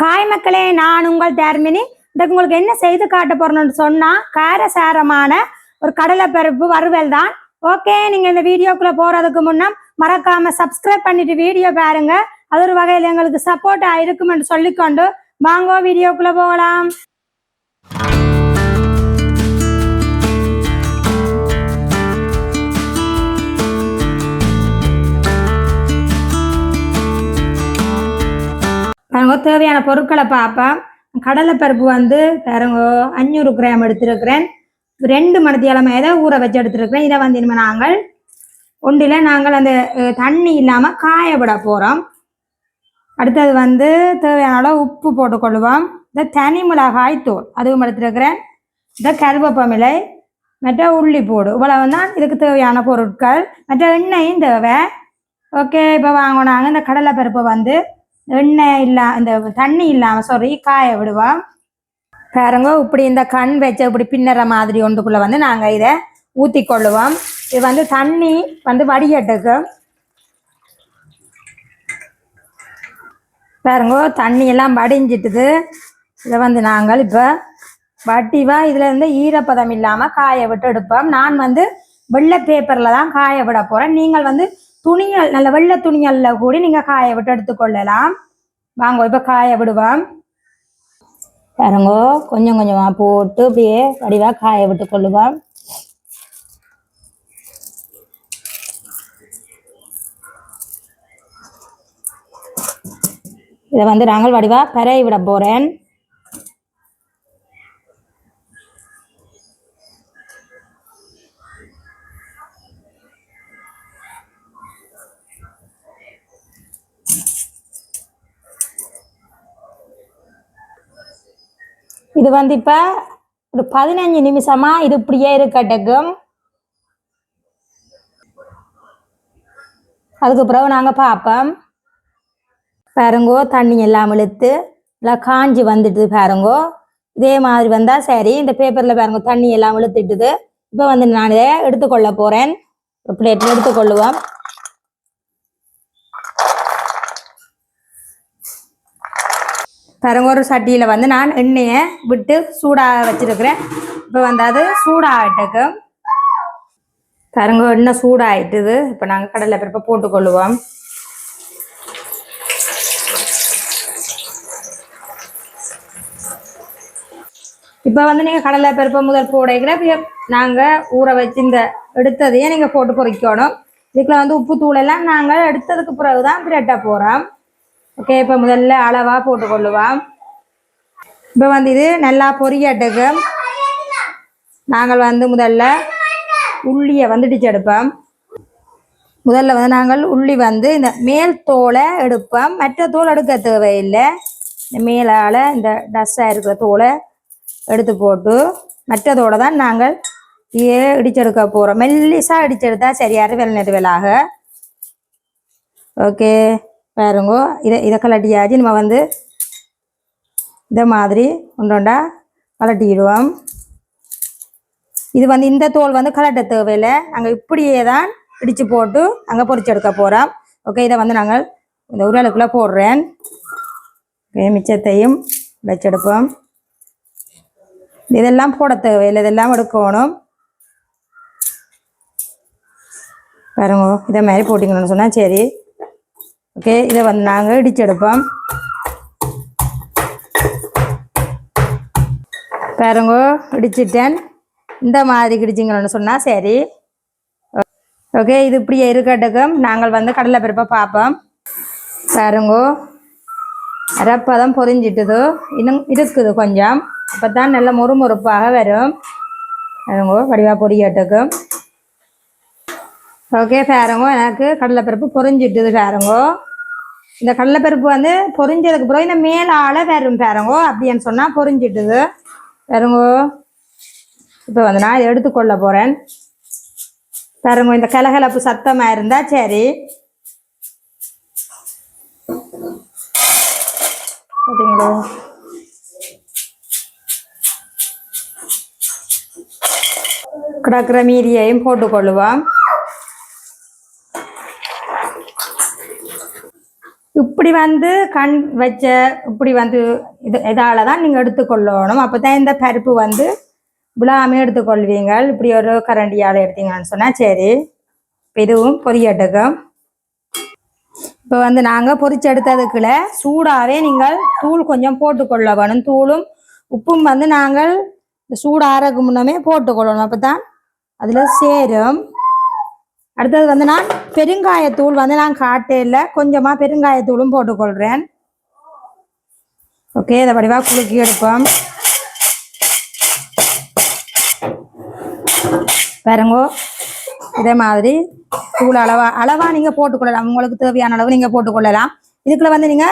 காய் மக்களே நான் உங்கள் தேர்மினி. இதுக்கு உங்களுக்கு என்ன செய்து காட்ட போறேன்னு சொன்னா காரசாரமான ஒரு கடலை பருப்பு வறுவல் தான். ஓகே நீங்க இந்த வீடியோக்குள்ள போறதுக்கு முன்னே மறக்காம சப்ஸ்கிரைப் பண்ணிட்டு வீடியோ பாருங்க. அது ஒரு வகையில் எங்களுக்கு சப்போர்ட் இருக்கும்னு சொல்லிக்கொண்டு வாங்கோ வீடியோக்குள்ள போகலாம். தேவையான பொருட்களை பார்ப்பேன் கடலைப்பருப்பு வந்து பாருங்க அஞ்சூறு கிராம் எடுத்திருக்கிறேன். ரெண்டு மணித்தியாலமே இதை ஊற வச்சு எடுத்திருக்கிறேன். இதை வந்து இனிமேல் நாங்கள் ஒன்றில் நாங்கள் அந்த தண்ணி இல்லாமல் காய விட போகிறோம் அடுத்தது வந்து தேவையான அளவு உப்பு போட்டுக்கொள்வோம் இந்த தனி மிளகாய் தூள் அதுவும் எடுத்துருக்கிறேன். இந்த கருவேப்பமிலை மற்ற உள்ளி போடு இவ்வளவு தான் இதுக்கு தேவையான பொருட்கள். மற்ற எண்ணெயும் தேவை. ஓகே இப்போ வாங்கினாங்க இந்த கடலைப்பருப்பை வந்து எண்ணெய் இல்லா இந்த தண்ணி இல்லாம சாரி காய விடுவோம் பாருங்க இப்படி இந்த கண் வச்ச இப்படி பின்னற மாதிரி ஒன்றுக்குள்ள வந்து நாங்க இதை ஊற்றி கொள்ளுவோம். இது வந்து தண்ணி வந்து வடிகட்டுக்கு. பாருங்க தண்ணி எல்லாம் வடிஞ்சிட்டுது. இதை வந்து நாங்கள் இப்போ வட்டிவா இதுல இருந்து ஈரப்பதம் இல்லாம காய விட்டு எடுப்போம். நான் வந்து வெள்ளை பேப்பர்ல தான் காய விட போறேன். நீங்கள் வந்து துணிகள் நல்ல வெள்ளை துணிகள்ல கூடி நீங்க காய விட்டு எடுத்துக்கொள்ளலாம். வாங்க இப்ப காய விடுவோம். பாருங்கோ கொஞ்சம் கொஞ்சமா போட்டு அப்படியே வடிவா காய விட்டு கொள்ளுவோம். இதை வந்து நாங்கள் வடிவா பெறைய விட போறேன். இது வந்து இப்ப ஒரு பதினஞ்சு நிமிஷமா இது இப்படியே இருக்கட்டும் அதுக்கு பிறகு நாங்க பார்ப்போம். பாருங்கோ தண்ணி எல்லாம் இழுத்து எல்லாம் காஞ்சி வந்துட்டுது பாருங்கோ. இதே மாதிரி வந்தா சரி இந்த பேப்பர்ல பாருங்க தண்ணி எல்லாம் இழுத்துட்டுது. இப்போ வந்து நான் இதை எடுத்துக்கொள்ள போறேன். ஒரு பிளேட்ல எடுத்துக்கொள்ளுவோம். பாருங்க ஒரு சட்டியில் வந்து நான் எண்ணெயை விட்டு சூடாக வச்சிருக்கிறேன். இப்போ வந்து அது சூடாகிட்டுக்கு பாருங்க எண்ணெய் சூடாகிட்டுது இப்போ நாங்கள் கடலை பருப்பை போட்டுக்கொள்ளுவோம். இப்போ வந்து நீங்கள் கடலை பருப்பை முதல் போடைக்கிற நாங்கள் ஊற வச்சு இந்த எடுத்ததையே நீங்கள் போட்டு பொறிக்கணும். இதுக்குள்ள வந்து உப்பு தூளெல்லாம் நாங்கள் எடுத்ததுக்கு பிறகு தான் பிரட்ட போகிறோம் ஓகே இப்போ முதல்ல அளவாக போட்டுக்கொள்ளுவோம் இப்போ வந்து இது நல்லா பொரியட்டுக்கு நாங்கள் வந்து முதல்ல உள்ளியை வந்து இடிச்சு எடுப்போம். முதல்ல வந்து நாங்கள் உள்ளி வந்து இந்த மேல் தோலை எடுப்போம். மற்ற தோல் எடுக்க தேவையில்லை. இந்த மேலால் இந்த டஸ்ஸாக இருக்கிற தோலை எடுத்து போட்டு மற்றதோடு தான் நாங்கள் இதே இடிச்செடுக்க போகிறோம் மெல்லிசாக இடிச்செடுத்தா சரியாக வெள்ள விலாக ஓகே. பாருங்கோ இதை இதை கலட்டியாச்சு நம்ம வந்து இதை மாதிரி ஒன்றொண்டா கலட்டிடுவோம் இது வந்து இந்த தோல் வந்து கலட்ட தேவையில்லை. நாங்கள் இப்படியே தான் பிடிச்சு போட்டு அங்கே பொரிச்சு எடுக்க போகிறோம் ஓகே இதை வந்து நாங்கள் இந்த உருளைக்குள்ளே போடுறேன். மிச்சத்தையும் வச்செடுப்போம் இதெல்லாம் போட தேவையில்லை. இதெல்லாம் எடுக்கணும். பாருங்க இதை மாதிரி போட்டிங்கன்னு சொன்னால் சரி. ஓகே இதை வந்து நாங்கள் இடிச்செடுப்போம். பாருங்க இடிச்சிட்டேன். இந்த மாதிரி இடிச்சிங்கன்னு சொன்னால் சரி. ஓகே இது இப்படியே இருக்கட்டுக்கும் நாங்கள் வந்து கடலை பருப்பை பார்ப்போம். பாருங்கோ அரைப்பதம் பொறிஞ்சிட்டுது இன்னும் இருக்குது கொஞ்சம். அப்போ தான் நல்ல முறுமுறுப்பாக வரும். பாருங்கோ வடிவாக பொரியட்டுக்கும் ஓகே பாருங்கோ எனக்கு கடலைப்பருப்பு பொறிஞ்சிட்டுது பாருங்கோ. இந்த கடலைப்பருப்பு வந்து பொறிஞ்சதுக்கு பிறகு இந்த மேலால வரும் பாருங்கோ அப்படின்னு சொன்னால் பொறிஞ்சிட்டுது பாருங்கோ. இப்போ வந்து நான் இதை எடுத்துக்கொள்ள போகிறேன் பாருங்க இந்த கலகலப்பு சத்தமாக இருந்தால் சரி. ஓகேங்களா கிடக்கிற மீதியையும் போட்டுக்கொள்ளுவோம் இப்படி வந்து கண் வச்ச இப்படி வந்து இது இதால் தான் நீங்கள் எடுத்துக்கொள்ளணும். அப்போ தான் இந்த பருப்பு வந்து விழாமல் எடுத்துக்கொள்வீங்க இப்படி ஒரு கரண்டியால் எடுத்தீங்கன்னு சொன்னால் சரி. இப்ப இதுவும் பொரியட்டுக்கும் இப்போ வந்து நாங்கள் பொரிச்சு எடுத்ததுக்குள்ள சூடாகவே நீங்கள் தூள் கொஞ்சம் போட்டுக்கொள்ள வேணும் தூளும் உப்பும் வந்து நாங்கள் இந்த முன்னமே போட்டுக்கொள்ளணும். அப்போ தான் அதில் சேரும். அடுத்தது வந்து நான் பெருங்காயத்தூள் வந்து நான் காட்டையில் கொஞ்சமாக பெருங்காயத்தூளும் போட்டுக்கொள்கிறேன் ஓகே இதை வடிவாக குலுக்கி எடுப்போம். பாருங்கோ இதே மாதிரி தூள் அளவா அளவா நீங்க போட்டுக்கொள்ளலாம். உங்களுக்கு தேவையான அளவு நீங்க போட்டுக்கொள்ளலாம். இதுக்குள்ள வந்து நீங்க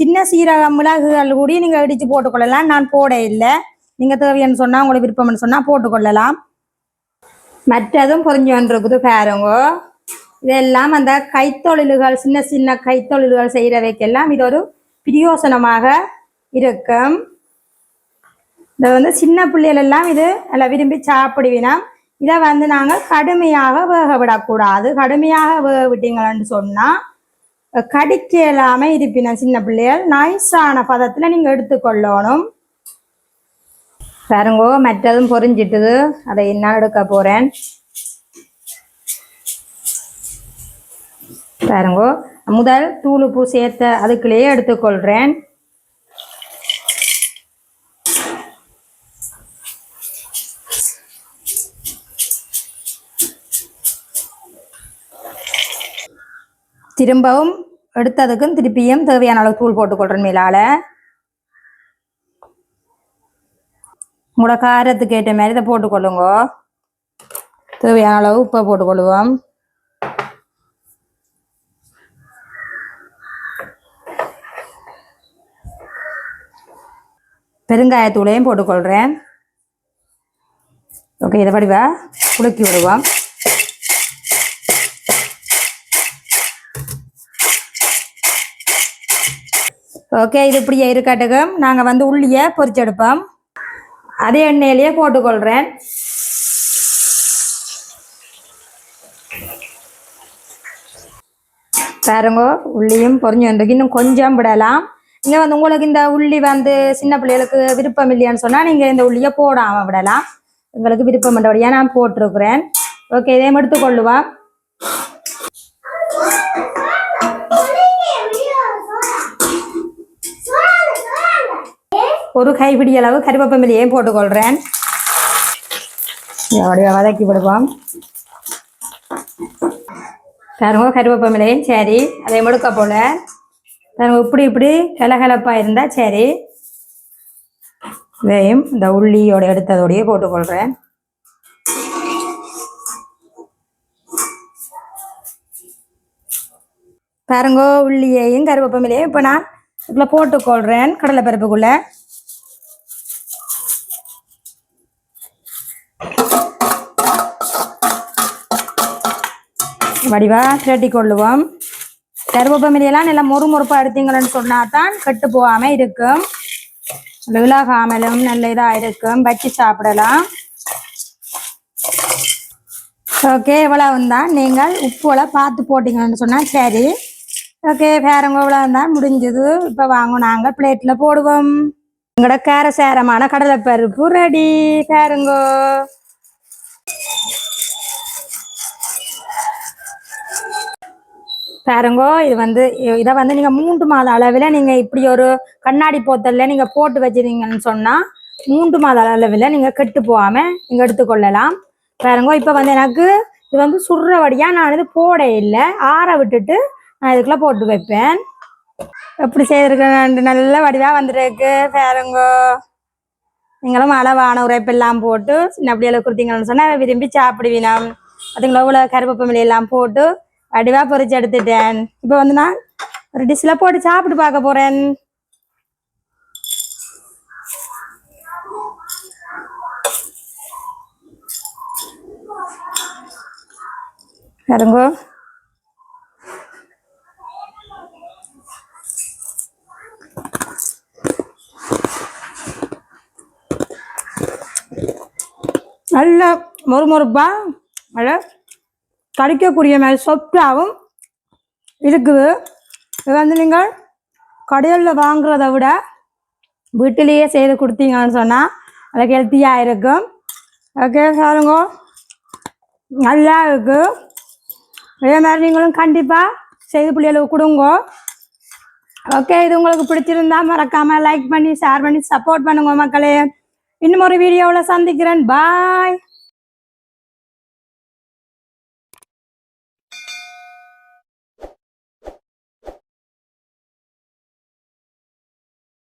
சின்ன சீரகம் மிளகுகள் கூடி நீங்க இடிச்சு போட்டுக்கொள்ளலாம். நான் போட இல்லை. நீங்க தேவையான்னு சொன்னா உங்களுக்கு விருப்பம்னு சொன்னா போட்டுக்கொள்ளலாம். மற்றதும் புரிஞ்சு வந்துருக்குது பாருங்க. இதெல்லாம் அந்த கைத்தொழில்கள் சின்ன சின்ன கைத்தொழில்கள் செய்கிறவைக்கெல்லாம் இது ஒரு பிரயோசனமாக இருக்கும். இதை வந்து சின்ன பிள்ளைகள் எல்லாம் இது நல்லா விரும்பி சாப்பிடுவினா இதை வந்து நாங்கள் கடுமையாக வேக விடக்கூடாது கடுமையாக வேக விட்டீங்களான்னு சொன்னால் கடிக்க இல்லாமல் சின்ன பிள்ளைகள் நைஸான பதத்தில் நீங்கள் எடுத்துக்கொள்ளணும். பாருங்கோ மற்றதும் பொறிஞ்சிட்டது அதை என்ன எடுக்க போகிறேன் பாருங்கோ முதல் தூள் உப்பு சேர்த்த அதுக்குள்ளேயே எடுத்துக்கொள்கிறேன் திரும்பவும் எடுத்ததுக்கும் திருப்பியும் தேவையான அளவு தூள் போட்டுக்கொள்கிறேன் மேலால. உங்களோட காரத்துக்கு ஏற்ற மாதிரி இதை போட்டுக்கொள்ளுங்க. தேவையான அளவு உப்பை போட்டுக்கொள்ளுவோம் பெருங்காயத்தூளையும் போட்டுக்கொள்கிறேன் ஓகே இதை படிவா குலுக்கி விடுவோம். ஓகே இது இப்படியே இருக்கட்டுக்கும் நாங்கள் வந்து உள்ளியை பொரிச்செடுப்போம் அதே எண்ணெயிலேயே போட்டுக்கொள்கிறேன் பாருங்க உள்ளியும் பொறிஞ்சு வந்துருக்கு. இன்னும் கொஞ்சம் விடலாம். இங்கே வந்து உங்களுக்கு இந்த உள்ளி வந்து சின்ன பிள்ளைகளுக்கு விருப்பம் இல்லையான்னு சொன்னால் நீங்கள் இந்த உள்ளியை போடாமல் விடலாம். உங்களுக்கு விருப்பம் பண்ணுறபடியாக நான் போட்டிருக்கிறேன். ஓகே இதையும் எடுத்துக்கொள்ளுவோம். ஒரு கைப்பிடி அளவு கருவேப்பமிலையும் போட்டுக்கொள்கிறேன் அப்படியே வதக்கி விடுவோம். பாருங்க கருவேப்பமிலையும் சரி. அதை முடுக்க போல. பாருங்க இப்படி இப்படி கலகலப்பாக இருந்தால் சரி. இதையும் இந்த உள்ளியோட எடுத்ததோடையே போட்டுக்கொள்கிறேன் பாருங்கோ உள்ளியையும் கருவேப்பமிலையும் இப்போ நான் இதில் போட்டுக்கொள்கிறேன் கடலைப்பருப்புக்குள்ளே. வடிவா திரட்டி கொள்ளுவோம். கருவேப்பமிலையெல்லாம் நல்லா மொறு மொறுப்பாக எடுத்தீங்கன்னு சொன்னால் தான் கெட்டு போகாமல் இருக்கும். நல்ல விலாகாமலும் நல்ல இதாக இருக்கும். வச்சு சாப்பிடலாம். ஓகே இவ்வளவு தான் நீங்கள் உப்புல பார்த்து போட்டிங்கன்னு சொன்னால் சரி. ஓகே வேறவங்க இவ்வளவு தான் முடிஞ்சது. இப்போ வாங்க நாங்கள் பிளேட்டில் போடுவோம். எங்களோட சேரமான கடலைப்பருப்பு ரெடி பேருங்கோ. பாருங்கோ இது வந்து இதை வந்து நீங்கள் மூன்று மாத அளவில் நீங்கள் இப்படி ஒரு கண்ணாடி போத்தல்ல நீங்கள் போட்டு வச்சிருங்கன்னு சொன்னால் மூன்று மாத அளவில் நீங்கள் கெட்டு போகாமல் நீங்கள் எடுத்துக்கொள்ளலாம். பாருங்கோ இப்போ வந்து எனக்கு இது வந்து சுடுறபடியாக நான் இது போட இல்லை ஆற விட்டுட்டு நான் இதுக்குள்ளே போட்டு வைப்பேன். எப்படி செய்திருக்கேன் நல்ல வடிவாக வந்துருக்கு. பாருங்கோ. நீங்களும் அளவான உரைப்பெல்லாம் போட்டு சின்ன பிள்ளைகளுக்கு கொடுத்தீங்கன்னு சொன்னால் விரும்பி சாப்பிடுவீனாம் அதுங்களோ இவ்வளோ கருவேப்பமிலை எல்லாம் போட்டு வடிவா பொறிச்சு எடுத்துட்டேன். இப்போ வந்து நான் ஒரு டிஷ்ல போட்டு சாப்பிட்டு பார்க்க போறேன். பாருங்கோ மொறு மொறுப்பா மழை கடிக்கக்கூடிய மாதிரி சொப்டாகவும் இருக்குது. இது வந்து நீங்கள் கடையில் வாங்குறத விட வீட்டிலேயே செய்து கொடுத்தீங்கன்னு சொன்னால் அது ஹெல்த்தியாக இருக்கும். ஓகே சாருங்க நல்லா இருக்குது இதே மாதிரி நீங்களும் கண்டிப்பாக செய்து பிள்ளைகளுக்கு கொடுங்க. ஓகே இது உங்களுக்கு பிடிச்சிருந்தா மறக்காமல் லைக் பண்ணி ஷேர் பண்ணி சப்போர்ட் பண்ணுங்க மக்களே. இன்னும் ஒரு வீடியோவில் சந்திக்கிறேன். பாய்